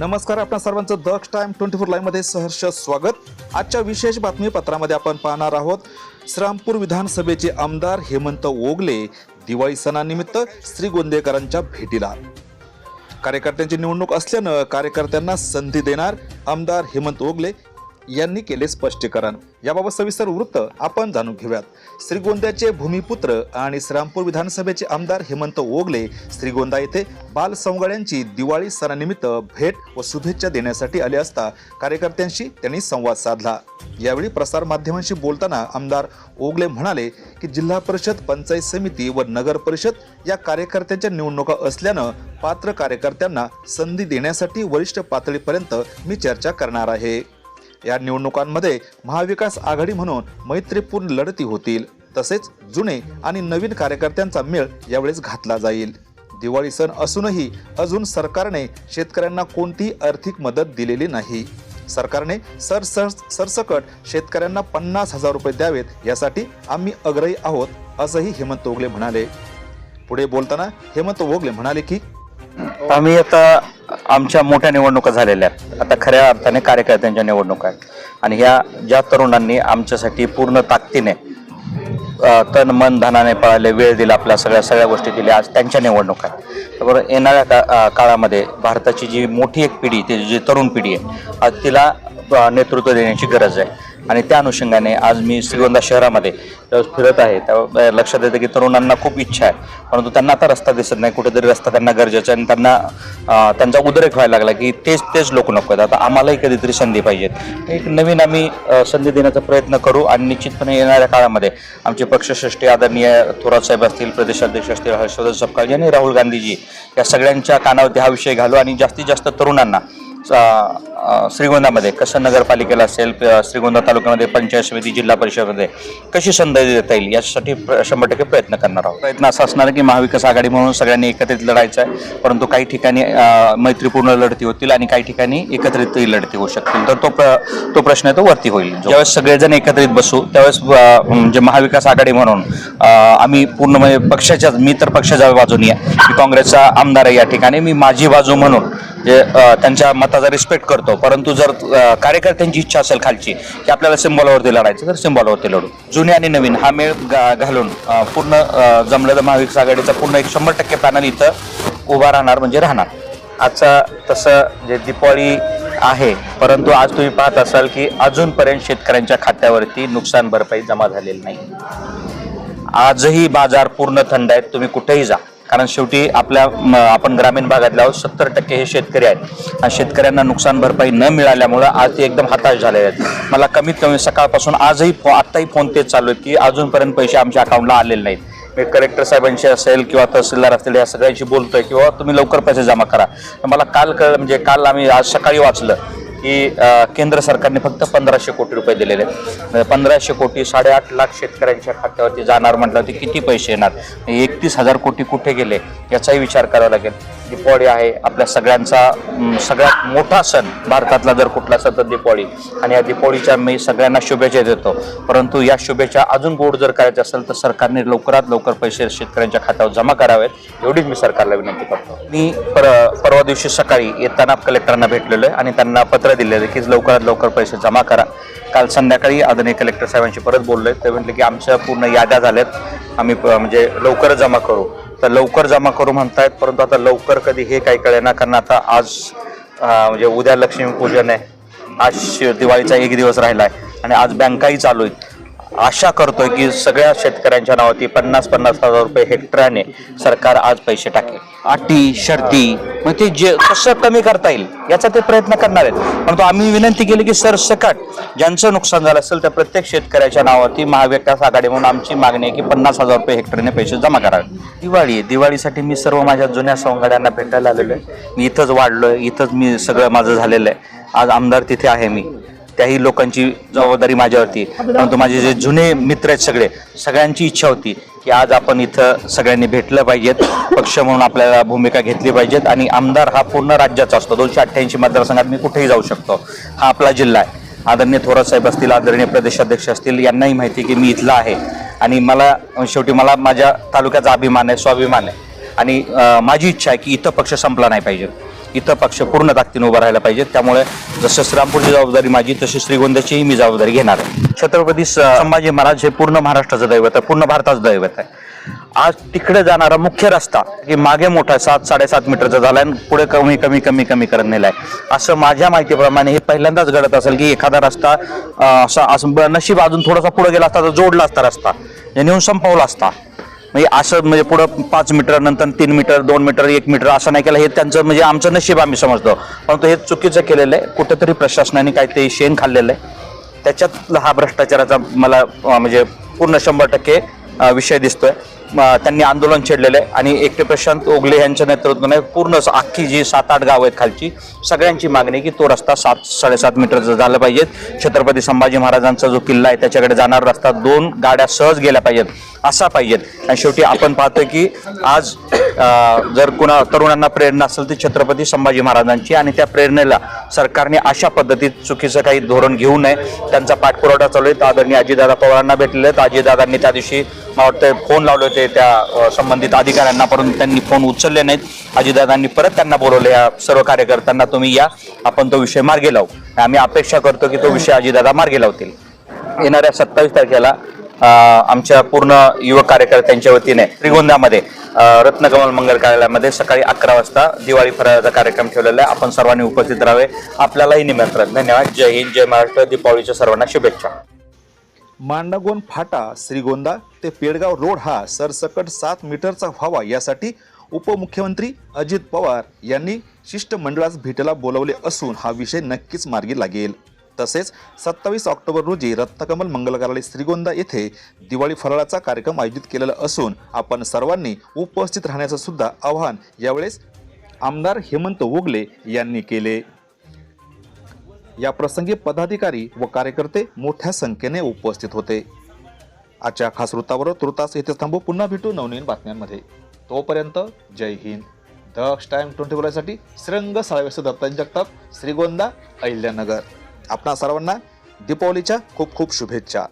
नमस्कार आपण सर्वांचं दक्ष टाइम ट्वेंटी फोर लाईनमध्ये सहर्ष स्वागत. आजच्या विशेष बातमीपत्रामध्ये आपण पाहणार आहोत श्रामपूर विधानसभेचे आमदार हेमंत ओगले दिवाळी सणानिमित्त श्रीगोंदेकरांच्या भेटीला. कार्यकर्त्यांची निवडणूक असल्यानं कार्यकर्त्यांना संधी देणार आमदार हेमंत ओगले यांनी केले स्पष्टीकरण. याबाबत सविस्तर वृत्त आपण जाणून घेऊयात. श्रीगोंद्याचे भूमिपुत्र आणि श्रामपूर विधानसभेचे आमदार हेमंत ओगले श्रीगोंदा येथे बाल संवगाड्यांची दिवाळी सणानिमित्त भेट व शुभेच्छा देण्यासाठी आले असता कार्यकर्त्यांशी त्यांनी संवाद साधला. यावेळी प्रसार माध्यमांशी बोलताना आमदार ओगले म्हणाले की जिल्हा परिषद पंचायत समिती व नगर परिषद या कार्यकर्त्यांच्या निवडणुका असल्यानं पात्र कार्यकर्त्यांना संधी देण्यासाठी वरिष्ठ पातळीपर्यंत मी चर्चा करणार आहे. या निवडणुकांमध्ये महाविकास आघाडी म्हणून मैत्रीपूर्ण लढती होतील. तसेच जुने आणि नवीन कार्यकर्त्यांचा मेळ यावेळेस घातला जाईल. दिवाळी सण असूनही अजून सरकारने शेतकऱ्यांना कोणतीही आर्थिक मदत दिलेली नाही. सरकारने सर सर सरसकट शेतकऱ्यांना पन्नास हजार रुपये द्यावेत यासाठी आम्ही अग्रही आहोत असंही हेमंत ओगले म्हणाले. पुढे बोलताना हेमंत ओगले म्हणाले की आम्ही आता आमच्या मोठ्या निवडणुका झालेल्या आहेत. आता खऱ्या अर्थाने कार्यकर्त्यांच्या निवडणुका आहेत. आणि ह्या ज्या तरुणांनी आमच्यासाठी पूर्ण ताकदीने तन मन धनाने पळाले वेळ दिला आपल्या सगळ्या सगळ्या गोष्टी दिल्या आज त्यांच्या निवडणुका आहेत. त्याबरोबर येणाऱ्या का काळामध्ये भारताची जी मोठी एक पिढी ती जी तरुण पिढी आहे आज तिला नेतृत्व देण्याची गरज आहे. आणि त्या अनुषंगाने आज मी श्रीगोंदा शहरामध्ये ज्यावेळेस फिरत आहे त्या लक्षात येतं की तरुणांना खूप इच्छा आहे. परंतु त्यांना आता रस्ता दिसत नाही कुठेतरी रस्ता त्यांना गरजेचा आहे आणि त्यांना त्यांचा उद्रेक व्हायला लागला की तेच तेच लोक नको आहेत. आता आम्हालाही कधीतरी संधी पाहिजेत. एक नवीन आम्ही संधी देण्याचा प्रयत्न करू आणि निश्चितपणे येणाऱ्या काळामध्ये आमचे पक्षश्रेष्ठी आदरणीय थोरात साहेब असतील प्रदेशाध्यक्ष असतील हर्षवर्धन सपकाळजी आणि राहुल गांधीजी या सगळ्यांच्या कानावरती हा विषय घालू आणि जास्तीत जास्त तरुणांना श्रीगोंदामध्ये कसं नगरपालिकेला असेल श्रीगोंदा तालुक्यामध्ये पंचायत समिती जिल्हा परिषदमध्ये कशी संधी देता येईल यासाठी शंभर टक्के प्रयत्न करणार आहोत. प्रयत्न असा असणार आहे की महाविकास आघाडी म्हणून सगळ्यांनी एकत्रित लढायचं आहे परंतु काही ठिकाणी मैत्रीपूर्ण लढती होतील आणि काही ठिकाणी एकत्रितही लढती होऊ शकतील. तर तो प्र तो प्रश्न आहे तो वरती होईल. ज्यावेळेस सगळेजण एकत्रित बसू त्यावेळेस म्हणजे महाविकास आघाडी म्हणून आम्ही पूर्ण म्हणजे पक्षाच्या मी तर पक्षाच्या बाजूनी आहे. मी काँग्रेसचा आमदार आहे या ठिकाणी मी माझी बाजू म्हणून जे त्यांच्या मताचा रिस्पेक्ट करतो. परंतु जर कार्यकर्त्यांची इच्छा असेल खालची की आपल्याला सिम्बॉलवरती लढायचं तर सिम्बॉलवरती लढू. जुने आणि नवीन हा मेळ घालून पूर्ण जमलेलं महाविकास आघाडीचा पूर्ण एक शंभर टक्के पॅनल इथं उभा राहणार म्हणजे राहणार. आजचा तसं जे दिपावळी आहे परंतु आज तुम्ही पाहत असाल की अजूनपर्यंत शेतकऱ्यांच्या खात्यावरती नुकसान भरपाई जमा झालेली नाही. आजही बाजार पूर्ण थंड आहेत तुम्ही कुठेही जा. कारण शेवटी आपल्या आपण ग्रामीण भागातल्या आहोत सत्तर टक्के हे शेतकरी आहेत. आणि शेतकऱ्यांना नुकसान भरपाई न मिळाल्यामुळं आज ते एकदम हताश झालेले आहेत. मला कमीत कमी सकाळपासून आजही फो आत्ताही फोन तेच चालू आहेत की अजूनपर्यंत पैसे आमच्या अकाउंटला आलेले नाहीत. मी कलेक्टर साहेबांशी असेल किंवा तहसीलदार असतील या सगळ्यांशी बोलतोय किंवा तुम्ही लवकर पैसे जमा करा. मला काल कळलं म्हणजे काल आम्ही आज सकाळी वाचलं की केंद्र सरकारने फक्त पंधराशे कोटी रुपये दिलेले आहेत. पंधराशे कोटी साडेआठ लाख शेतकऱ्यांच्या खात्यावरती जाणार म्हटलं होती किती पैसे येणार? एकतीस हजार कोटी कुठे गेले? याचाही विचार करावा लागेल. दिपावळी आहे. आपल्या सगळ्यांचा सगळ्यात मोठा सण भारतातला जर कुठला सण तर दिपावळी आणि या दिपावळीच्या मी सगळ्यांना शुभेच्छा देतो. परंतु या शुभेच्छा अजून गोड जर करायच्या असेल तर सरकारने लवकरात लवकर पैसे शेतकऱ्यांच्या खात्यावर जमा करावेत. एवढीच मी सरकारला विनंती करतो. मी पर परवा दिवशी सकाळी येताना कलेक्टरांना भेटलेलो आहे आणि त्यांना पत्र दिलेलं आहे की लवकरात लवकर पैसे जमा करा. काल संध्याकाळी आदरणीय कलेक्टर साहेबांशी परत बोललो ते म्हटले की आमच्या पूर्ण याद्या झाल्यात. आम्ही प- म्हणजे लवकर जमा करू. तर लवकर जमा करू म्हणतायत परंतु आता लवकर कधी हे काही कळेना कारण आता आज म्हणजे उद्या लक्ष्मीपूजन आहे. आज दिवाळीचा एक दिवस राहिला आहे आणि आज बँकाही चालू आहेत. आशा करतोय की सगळ्या शेतकऱ्यांच्या नावाती पन्नास पन्नास हजार रुपये हेक्टराने सरकार आज पैसे टाकेल. अटी शर्ती मग ते जे कसं कमी करता येईल याचा ते प्रयत्न करणार आहेत. परंतु आम्ही विनंती केली की सर सकट ज्यांचं नुकसान झालं असेल त्या प्रत्येक शेतकऱ्याच्या नावावरती महाविकास आघाडी म्हणून आमची मागणी आहे की पन्नास हजार रुपये हेक्टरने पैसे जमा करावे. दिवाळी आहे. दिवाळीसाठी मी सर्व माझ्या जुन्या सवंगड्यांना भेटायला आलेलो आहे. मी इथंच वाढलोय. इथंच मी सगळं माझं झालेलं आहे. आज आमदार तिथे आहे मी. त्याही लोकांची जबाबदारी माझ्यावरती. परंतु माझे जे जुने मित्र आहेत सगळे सगळ्यांची इच्छा होती की आज आपण इथं सगळ्यांनी भेटलं पाहिजेत पक्ष म्हणून आपल्याला भूमिका घेतली पाहिजेत आणि आमदार हा पूर्ण राज्याचा असतो. दोनशे अठ्ठ्याऐंशी मतदारसंघात मी कुठेही जाऊ शकतो. हा आपला जिल्हा आहे. आदरणीय थोरात साहेब असतील आदरणीय प्रदेशाध्यक्ष असतील यांनाही माहिती आहे की मी इथला आहे. आणि मला शेवटी मला माझ्या तालुक्याचा अभिमान आहे स्वाभिमान आहे. आणि माझी इच्छा आहे की इथं पक्ष संपला नाही पाहिजे. इथं पक्ष पूर्ण ताकदीनं उभा राहायला पाहिजे. त्यामुळे जसं श्रीरामपूरची जबाबदारी माझी तशी श्रीगोंद्याचीही मी जबाबदारी घेणार आहे. छत्रपती स- संभाजी महाराज हे पूर्ण महाराष्ट्राचं दैवत आहे पूर्ण भारताचं दैवत आहे. आज तिकडे जाणारा मुख्य रस्ता की मागे मोठा सात साडेसात मीटरचा झालाय आणि पुढे कमी कमी कमी कमी करत नेलाय. असं माझ्या माहितीप्रमाणे हे पहिल्यांदाच घडत असेल की एखादा रस्ता असा असं ब- नशीब अजून थोडासा पुढे गेला असता तर जोडला असता रस्ता. नेऊन संपवला असता. म्हणजे असं म्हणजे पुढं पाच मीटर नंतर तीन मीटर दोन मीटर एक मीटर असं नाही केलं. हे त्यांचं म्हणजे आमचं नशीब आम्ही समजतो. परंतु हे चुकीचं केलेलं आहे. कुठेतरी प्रशासनाने काहीतरी शेण खाल्लेलं आहे. त्याच्यात हा भ्रष्टाचाराचा मला म्हणजे पूर्ण शंभर टक्के विषय दिसतोय. त्यांनी आंदोलन छेडलेलं आहे. आणि एकटे प्रशांत ओगले यांच्या नेतृत्वाने पूर्ण अख्खी जी सात आठ गाव आहेत खालची सगळ्यांची मागणी की तो रस्ता सात साडेसात मीटरचा झाला पाहिजे. छत्रपती संभाजी महाराजांचा जो किल्ला आहे त्याच्याकडे जाणारा रस्ता दोन गाड्या सहज गेल्या पाहिजेत असा पाहिजेत आणि शेवटी आपण पाहतोय की आज जर कुणा तरुणांना प्रेरणा असेल ती छत्रपती संभाजी महाराजांची. आणि त्या प्रेरणेला सरकारने अशा पद्धतीत चुकीचं काही धोरण घेऊ नये. त्यांचा पाठपुरावा चालू आहे. आदरणीय अजितदादा पवारांना भेटलेले आहेत. अजितदादांनी त्या दिवशी मला वाटतं फोन लावले होते त्या संबंधित अधिकाऱ्यांना परंतु त्यांनी फोन उचलले नाहीत. अजितदादांनी परत त्यांना बोलवले या सर्व कार्यकर्त्यांना तुम्ही या आपण तो विषय मार्गी लावू. आम्ही अपेक्षा करतो की तो विषय अजितदादा मार्गी लावतील. येणाऱ्या सत्तावीस तारखेला आमच्या पूर्ण युवक कार्यकर्त्यांच्या वतीने त्रिगोंदामध्ये रत्नकमल मंगल कार्यालयामध्ये सकाळी अकरा वाजता दिवाळी फराळाचा कार्यक्रम ठेवलेला आहे. आपण सर्वांनी उपस्थित राहावे. आपल्यालाही निमंत्रण. धन्यवाद. जय हिंद जय महाराष्ट्र. दीपावलीच्या सर्वांना शुभेच्छा. मांडागोन फाटा श्रीगोंदा ते पेडगाव रोड हा सरसकट सात मीटरचा व्हावा यासाठी उपमुख्यमंत्री अजित पवार यांनी शिष्टमंडळास भेटेला बोलवले असून हा विषय नक्कीच मार्गी लागेल. तसेच सत्तावीस ऑक्टोबर रोजी रत्नकमल मंगल श्रीगोंदा येथे दिवाळी फराळाचा कार्यक्रम आयोजित केलेला असून आपण सर्वांनी उपस्थित राहण्याचं सुद्धा आवाहन यावेळेस आमदार हेमंत वोगले यांनी केले. या प्रसंगी पदाधिकारी व कार्यकर्ते मोठ्या संख्येने उपस्थित होते. आजच्या खास वृत्तावर तृतास येथे थांबू. पुन्हा भेटू नवनवीन बातम्यांमध्ये. तोपर्यंत जय हिंद. दक्ष टाइम ट्वेंटी फोरसाठी श्रंग साळवेस दत्तान जगताप श्रीगोंदा अहिल्यानगर. आपणा सर्वांना दीपावलीच्या खूप खूप शुभेच्छा.